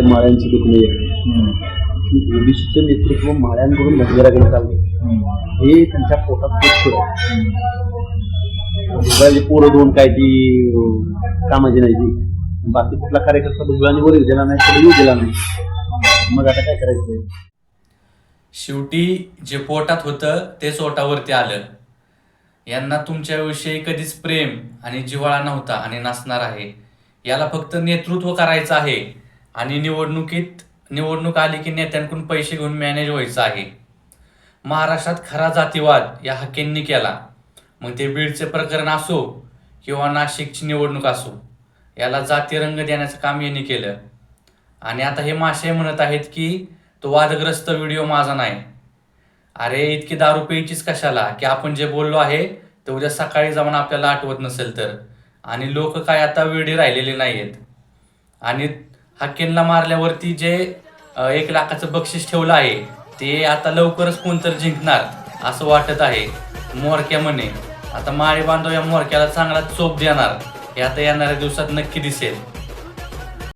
माळ्यांची दुखणे ओबीसीचं नेतृत्व माळ्यांकडून भटगराकडे चाललं हे त्यांच्या पोटात खूप आहे. भुजबळाची पोरं दोन काय ती कामाची नाही ती. बाकी कुठला कार्यकर्ता भुजबळांनी वर दिला नाही तर येऊ दिला नाही. मग आता काय करायचं? शेवटी जे पोटात होतं तेच ओटावरती आलं. यांना तुमच्याविषयी कधीच प्रेम आणि जिव्हाळा नव्हता आणि नसणार आहे. याला फक्त नेतृत्व करायचं आहे. आणि निवडणुकीत निवडणूक आली की नेत्यांकडून पैसे घेऊन मॅनेज व्हायचं आहे. महाराष्ट्रात खरा जातीवाद या हकेंनी केला. मग ते बीडचे प्रकरण असो किंवा नाशिकची निवडणूक असो याला जाती रंग देण्याचं काम यांनी केलं. आणि आता हे मासे म्हणत आहेत की तो वादग्रस्त व्हिडिओ माझा नाही. अरे इतकी दारू प्यायचीच कशाला? की आपण जे बोललो आहे ते उद्या सकाळी जाऊन आपल्याला आठवत नसेल तर. आणि लोक काय आता वेडी राहिलेले नाही आहेत आणि हक्केंना मारल्यावरती जे एक लाखाचं बक्षीस ठेवलं आहे ते आता लवकरच कोणतर जिंकणार असं वाटत आहे. मोरक्या म्हणे आता माळी बांधव या मोरक्याला चांगला चोप देणार हे आता येणाऱ्या दिवसात नक्की दिसेल.